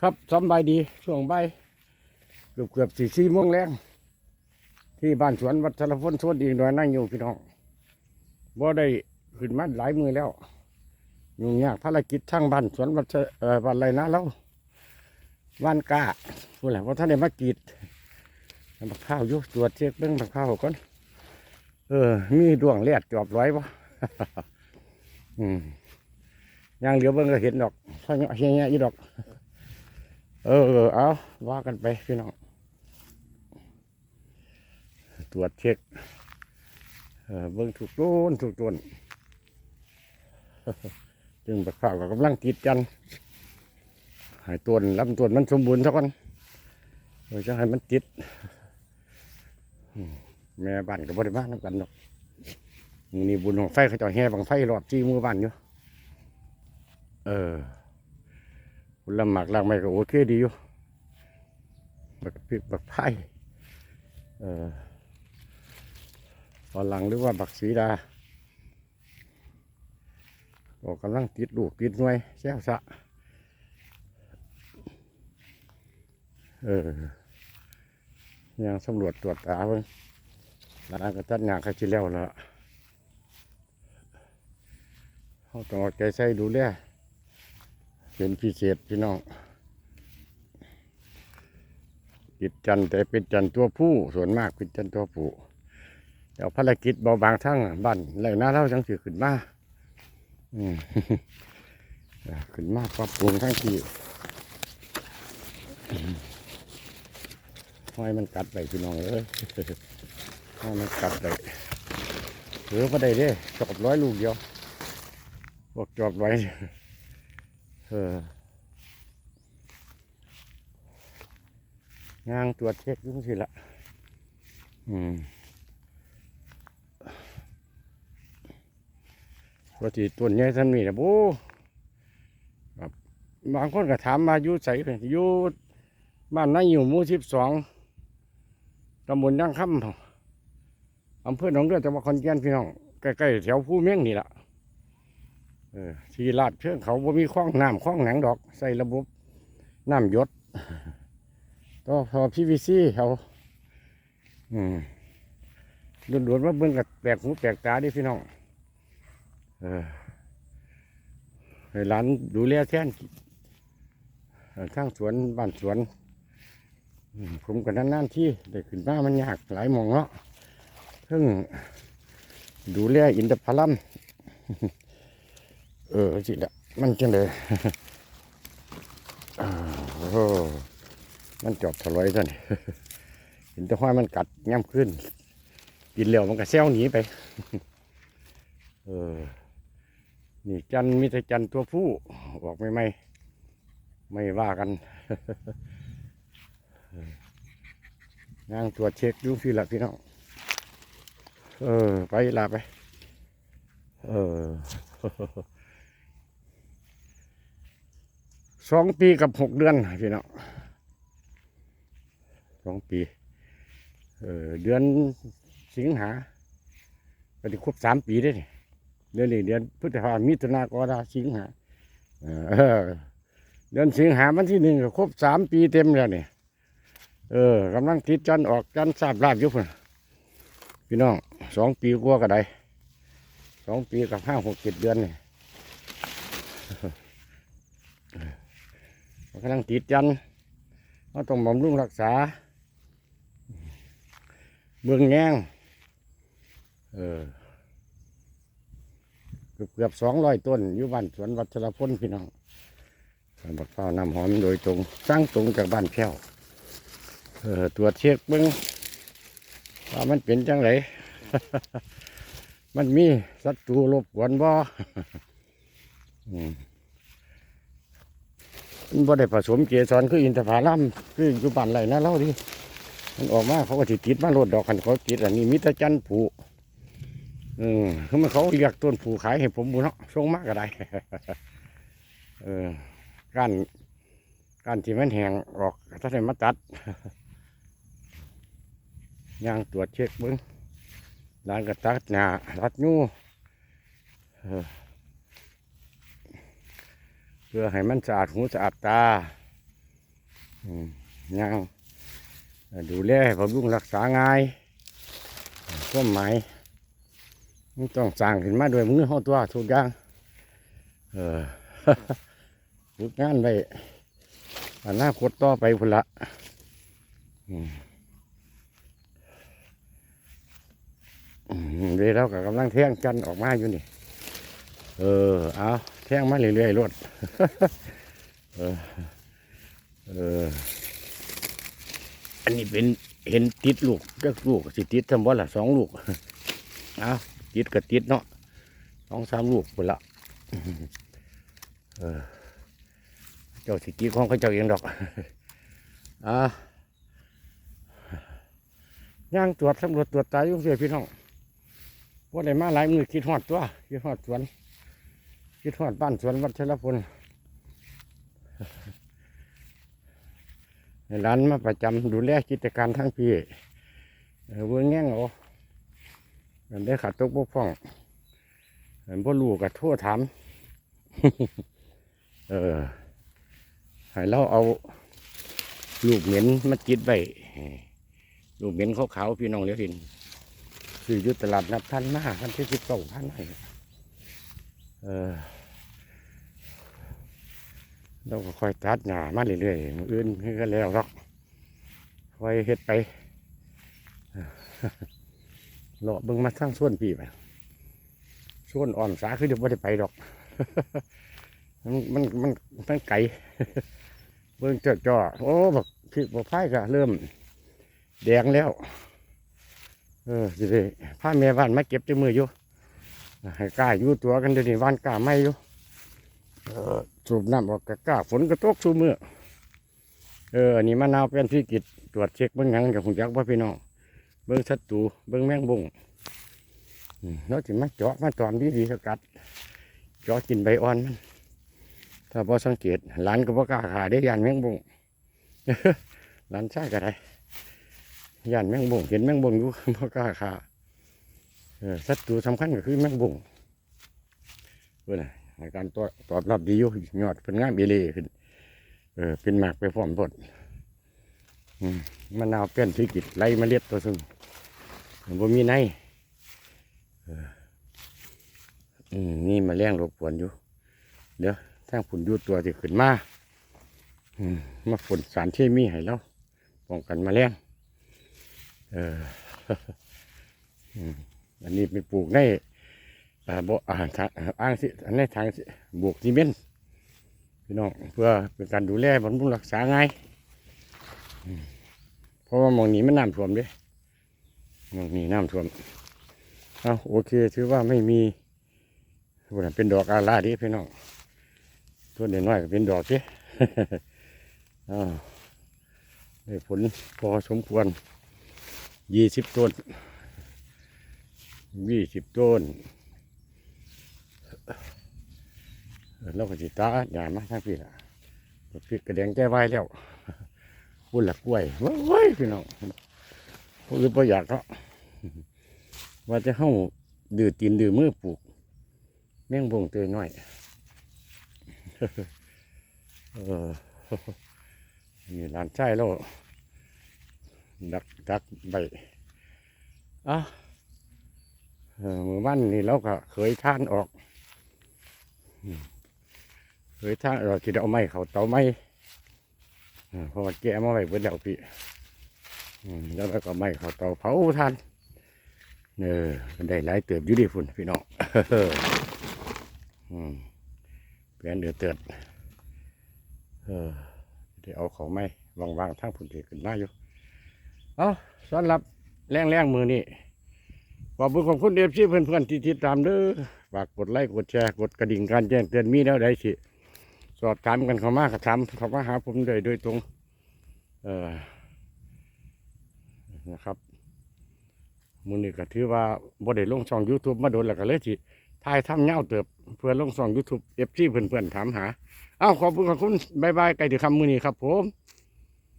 ครับสำบายดีช่วงใบเกือบเกือบสี่สี่โมงแรงที่บ้านสวนวัชรพลสวนอีกหน่อยนั่งอยู่พี่น้องบ่ได้ขึ้นมาหลายมือแล้วยุ่งยากภารกิจทั้งบ้านสวนวัชเอ่อบ้านไรนะแล้วบ้านกาพูดแหละว่าท่านได้มากีดบักข้าวอยุตรวจเช็คเบิ้งบักข้าวก่อนเออ มีดวงเลียดจอบร้อยปะอืมย่างเหลียวเบิ้งก็เห็นดอกเท่านี้เฮียอีดอก เออ เอาว่ากันไปพี่น้อง ตรวจเช็คเบิ้งถูกต้นถูกต้นจึงบักข้าวก็กำลังติดกันให้ต้นลำต้นมันสมบูรณ์สักก่อนเราจะให้มันติด แม่บ้านกับบริบ้านน้ำกันดอกนี่บุญของไฟเขาจะแห่บังไฟรอบที่มือบ้านอยู่ เออ ผลหมากลากไม้ก็โอเคดีอยู่บักพริกบักไผ่เอ่อฝรั่งหรือว่าบักสีดาก็กำลังติดลูกติดหน่วยแซวสะเออยังสำรวจตรวจตาเพิ่งหลานก็ตัดหญ้าเขาชิแล้วละเขาต้องเอาใจใส่ดูแล เป็นพิเศษพี่น้องติดจันต์แต่เป็นจันทร์ตัวผู้ส่วนมากเป็นจันทร์ตัวผู้เดี๋ยวภารกิจเบาบางทั้งบ้านแหล่งน้าเล่าจังสือขึ้นมาขึ้นมาปรับปรุงทั้งที่ห้อยมันกัดไปพี่น้องเอ้ยห้อยมันกัดไปหลือพอได้เด้จอบร้อยลูกเดียวบอกจอบไว้ อองางตรวจเช็คยุ่งสิละอืมปกติต้นใหญ่ท่านมีนะโอ้แบบบางคนก็ถามมาอยู่ใสเลยอยู่บ้านนายอยู่หมู่สิบสองตำบลย่างคำอำเภอหนองเรือจังหวัดขอนแก่นพี่น้องใกล้ๆแถวผู้เมี่ยงนี่แหละ เออที่ลาดเชิงเขาบ่มีคล้องน้ำคล้องหนังดอก ใส่ระบบน้ำยศก็พอพีวีซีเขาอืมด่วนๆว่าเบิ่งกับแปลกหูแปลกตาดิพี่น้องเออให้หลานดูแลแทนเอ่อข้างสวนบ้านสวน ผมกับนั่นๆที่ได้ขึ้นมามันยากหลายหมองเนาะเพิ่งดูแลอินทผลัม เออสิละมันจังเลยอ้าวโอ้โหมันจอบถลอยซะนี่เห็นแต่ห้อยมันกัดย่ำขึ้นกินเหลวมันก็แซวหนีไป เออ นี่จันมีแต่จันตัวผู้บอกไม่ไม่ ไม่ว่ากันงางตรวจเช็คดูพี่ละพี่น้อง เออ ไปลาไป เออ สองปีกับหกเดือนพี่น้องสองปี เออเดือนสิงหาก็จะครบสามปีได้เดือนนี้เดือนพฤษภามิถุนากรกฎาสิงหาเออเดือนสิงหาวันที่หนึ่งก็ครบสามปีเต็มแล้วนี่เออกำลังติดจันออกจันทร์ทราบลาบยุบพี่น้องสองปีกว่าก็ได้สองปีกับห้าหกเจ็ดเดือนนี่มั กำลังติดจันทร์เราต้องบำรุงรักษา เบื้องแงงเออเกือบเกือบสองร้อยต้นอยู่บ้านสวนวัชรพลพี่น้องบักเฝ้าวน้ำหอมโดยตรงสร้างตรงจากบ้านแพ้วเออตรวจเช็คเบิ้องว่ามันเป็นจังไรมันมีศัตรูรบกวนบ่อื มันบ่ได้ผสมเกสรคืออินทผลัมคืออยู่บ้านไรนะเล่าดิมันออกมาเขาก็ติติดมาโลดดอกกันเขาติดอันนี้มิตรจันผูอืมคือมันเขาเรียกต้นผูขายให้ผมบุเนาะส่งมากก็ได้เออการการที่มันแหงออกถ้าได้มาตัดย่างตรวจเช็คเบิ้งร้านก็ตัดหนาตัดยูเออ พื่อให้มันสะอาดหูสะอาดตาอืมย่างดูแลบำรุงรักษาง่ายความหมายมันต้องสร้างขึ้นมาด้วยมือเฮาตัวทุกอย่างเออฝึกงานไว้อนาคตต่อไปพุ่นละเดี๋ยวเราก็กำลังเที่ยงกันออกมาอยู่นี่ เออ เอา เที่ยงมาเรื่อยๆรถเออเอออันนี้เป็นเห็นติดลูกก็ลูกสิติดทำบ่ละสองลูกเอาติดก็ติดเนาะสองสามลูกพุ่นละเออเจ้าสิติดของเขาเจ้าเองดอกอ่าย่างตรวจสำรวจตรวจตายยุ่งเสียพี่น้องว่าได้มาหลายมือคิดฮอดตัวคิดฮอดสวน คิดฮอดบ้านสวนวัชรพลร้านมาประจำดูแลกิจการทั้งปีเออเบื้องแง่งเอามันได้ขาดตกบกพร่องเห็นพ่ลูกกับโทษถามเออให้เราเอาลูกเหม็นมาจิดไว้ลูกเหม็นขาวๆพี่น้องเลี้ยวหินซื้อยุตลาดนัดพันมาพันที่สิบสองพันให้ เออเราก็ค่อยตัดหญ้ามาเรื่อยๆอื่นคือกันแล้วหรอกค่อยเฮ็ดไปเลาะเบิ่งมาทั้งส่วนพี่ไปส่วนอ่อนสาคือเดี๋ยวไม่ได้ไปดอก มันมันมันมันไกลเบิ่งเจ้าจ่อโอ้บักพี่บักพายก็เริ่ม แดงแล้ว เออสิได้พาแม่บ้านมาเก็บที่มืออยู่ ให้กล้าอยู่ตัวกันเดี๋ยวนี้บ้านกล้าไม่อยู่สูบน้ำออกกะกล้าฝนก็ตกสูมือเอออันนี้มะนาวเป็นที่กิจตรวจเช็คเบิ้งหยังกับหุ่นยักษ์ว่าพี่น้องเบิ้องศัตรูเบิ้องแมงบงอืมแล้วถึงมาเจาะมาตอมดีดีสกัดเจาะกินใบอ่อนมันถ้าพอสังเกตหลานก็บ่กล้าขาได้ยานแมงบุ้งหลานใชายก็ได้ยานแมงบุ้งเห็นแมงบุ้งอยู่บ่กล้าขา ศัตรูสำคัญก็คือแมงบุงเพื่อนน่ะในการตอบตอบรับดีอยู่ยอดเป็นงามเบลีขึ้นเออเป็นหมากไปพร้อมพดอืมะนาวเป็นธุรกิจไล่มาเมล็ดตัวซึ่งบ่มีในนี่มาแรงรบกวนอยู่ เดี๋ยวทางผุนยู่ตัวที่ขึ้นมาอืมาฝนสารเคมีให้เราป้องกันมาแรงเออ อันนี้ไปปลูกในอ่าบ่อ่าทางอ้างสิอันทางสิบวกซีเมนต์พี่น้องเพื่อเป็นการดูแลบำรุงรักษาง่ายเพราะว่ามองนี้มันน้ำท่วมด้หมองนี้น้ำท่วมเอาโอเคถือว่าไม่มีว่เป็นดอกอาลาดิพี่น้องตัวเด็น้อยก็เป็นดอกเด้อ้าวได้ผลพอสมควรยี่สิบต้น ยี่สิบต้นเราก็สิตาอย่ามาทางพี่ละพริกกระแดงแก้ไว้แล้วพุ่นละกกล้วยว้ยพี่น้องพูดประหยัดเนาะว่าจะเข้าดื้อตีนดื้อมือปลูก แมงบงเตยหน้อยเออนี่หลานชายเราดักดักใบอะ มือบ้านนี่เราก็เคยท่านออกเคยท่านเราคิดเอาไม้เขาเตาไม้เพราะว่าแกะมาไว้เบิดแล้วพี่แล้วก็ไม้เขาเตาเผาท่านเออได้หลายเติบอยู่ดีฝุ่นพี่น้องเปลี่ยนเดือดเตือดเออเดี๋ยวเอาของไม้วางๆทั้งผุนเทขึ้นมาอยู่ เอาสำหรับแรงแรงๆมือนี่ ขอบคุณขอบคุณเอฟซีเพื่อนๆที่ติดตามเด้อฝากกดไลค์กดแชร์กดกระดิ่งการแจ้งเตือนมีแล้วได้สิสอบถามกันเข้ามาก็ถามเข้ามาหาผมเลยโดยตรง เออนะครับมือนี้ก็ถือว่าบ่ได้ลงช่อง YouTube มาโดนแล้วก็เลยสิถ่ายทำเงาเติบเพื่อลงช่อง YouTube เอฟซีเพื่อนๆถามหาอ้าวขอบคุณขอบคุณบายบายไกลถึงคำมือนี้ครับผม